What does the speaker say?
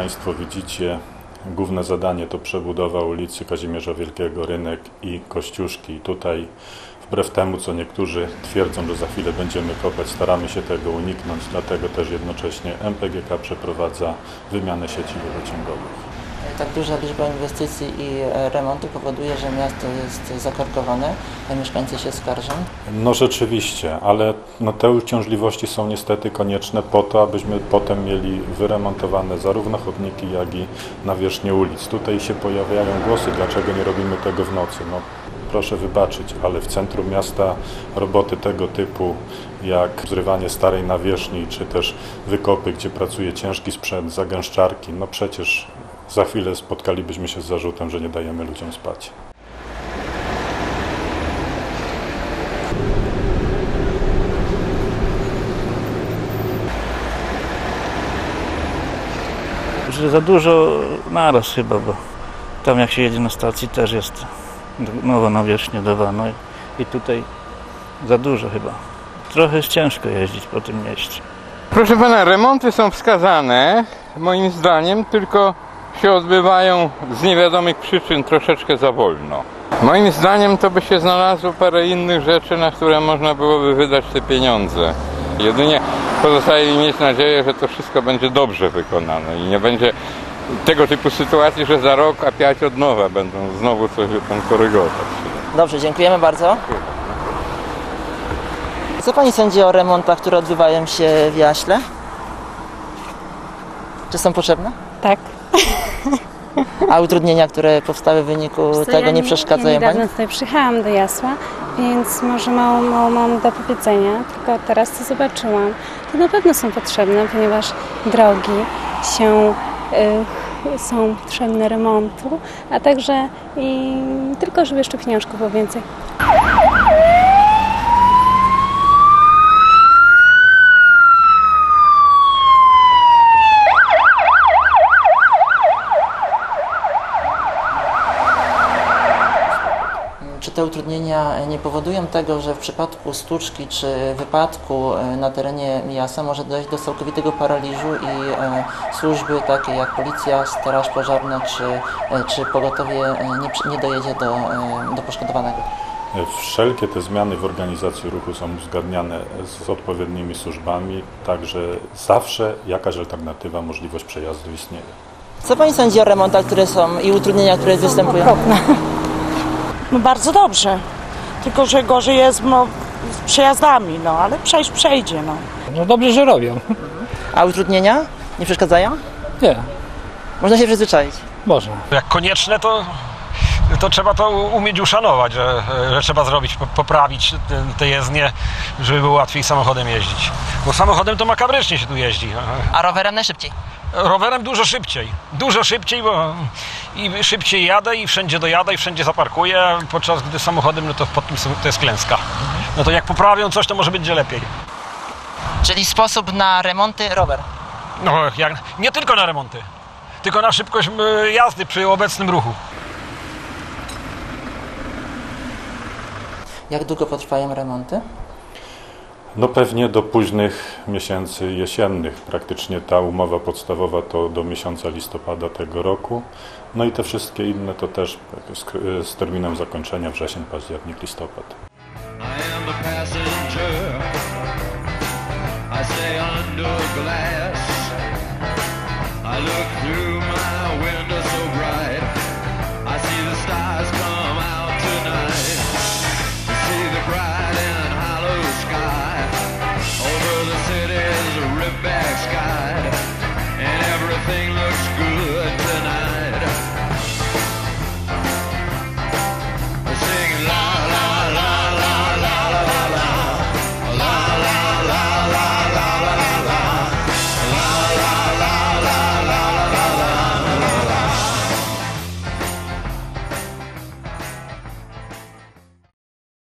Państwo widzicie, główne zadanie to przebudowa ulicy Kazimierza Wielkiego, Rynek i Kościuszki. Tutaj, wbrew temu, co niektórzy twierdzą, że za chwilę będziemy kopać, staramy się tego uniknąć, dlatego też jednocześnie MPGK przeprowadza wymianę sieci wodociągowych. Tak duża liczba inwestycji i e, remontu powoduje, że miasto jest zakorkowane, a mieszkańcy się skarżą. No rzeczywiście, ale no te uciążliwości są niestety konieczne po to, abyśmy potem mieli wyremontowane zarówno chodniki, jak i nawierzchnię ulic. Tutaj się pojawiają głosy, dlaczego nie robimy tego w nocy. No, proszę wybaczyć, ale w centrum miasta roboty tego typu, jak zrywanie starej nawierzchni, czy też wykopy, gdzie pracuje ciężki sprzęt, zagęszczarki, no przecież za chwilę spotkalibyśmy się z zarzutem, że nie dajemy ludziom spać. że za dużo naraz chyba, bo tam jak się jedzie na stacji też jest nowa nawierzchnia dawana i- i tutaj za dużo chyba. Trochę jest ciężko jeździć po tym mieście. Proszę pana, remonty są wskazane, moim zdaniem, tylko się odbywają z niewiadomych przyczyn troszeczkę za wolno. Moim zdaniem to by się znalazło parę innych rzeczy, na które można byłoby wydać te pieniądze. Jedynie pozostaje mieć nadzieję, że to wszystko będzie dobrze wykonane i nie będzie tego typu sytuacji, że za rok, a piać od nowa będą znowu coś tam korygować. Dobrze, dziękujemy bardzo. Co Pani sądzi o remontach, które odbywają się w Jaśle? Czy są potrzebne? Tak. A utrudnienia, które powstały w wyniku To tego ja nie przeszkadzają Ja niedawno Pani? tutaj przyjechałam do Jasła, więc może mało, mało mam do powiedzenia, tylko teraz to zobaczyłam. To na pewno są potrzebne, ponieważ drogi się, y, są potrzebne remontu, a także i tylko żeby jeszcze pieniążków było więcej. Nie powodują tego, że w przypadku stłuczki czy wypadku e, na terenie miasta może dojść do całkowitego paraliżu i e, służby takie jak policja, straż pożarna czy, e, czy pogotowie nie, nie dojedzie do, do poszkodowanego? Wszelkie te zmiany w organizacji ruchu są uzgadniane z odpowiednimi służbami, także zawsze jakaś alternatywa, możliwość przejazdu istnieje. Co Pani sądzi o remontach, które są i utrudnienia, które występują? Okropne. No bardzo dobrze. Tylko, że gorzej jest no, z przejazdami, no ale przejść przejdzie, no. No dobrze, że robią. A utrudnienia nie przeszkadzają? Nie, Można się przyzwyczaić. można. Jak konieczne, to, to trzeba to umieć uszanować, że, że trzeba zrobić, po- poprawić te, te jezdnie, żeby było łatwiej samochodem jeździć. Bo samochodem to makabrycznie się tu jeździ. A rowerem najszybciej. Rowerem dużo szybciej. Dużo szybciej, bo i szybciej jadę i wszędzie dojadę i wszędzie zaparkuję, podczas gdy samochodem no to pod tym to jest klęska. No to jak poprawią coś, to może będzie lepiej. Czyli sposób na remonty rower. No, jak, nie tylko na remonty, tylko na szybkość jazdy przy obecnym ruchu. Jak długo potrwają remonty? No pewnie do późnych miesięcy jesiennych. Praktycznie ta umowa podstawowa to do miesiąca listopada tego roku. No i te wszystkie inne to też z, terminem zakończenia wrzesień, październik, listopad. I am a passenger. I stay under glass.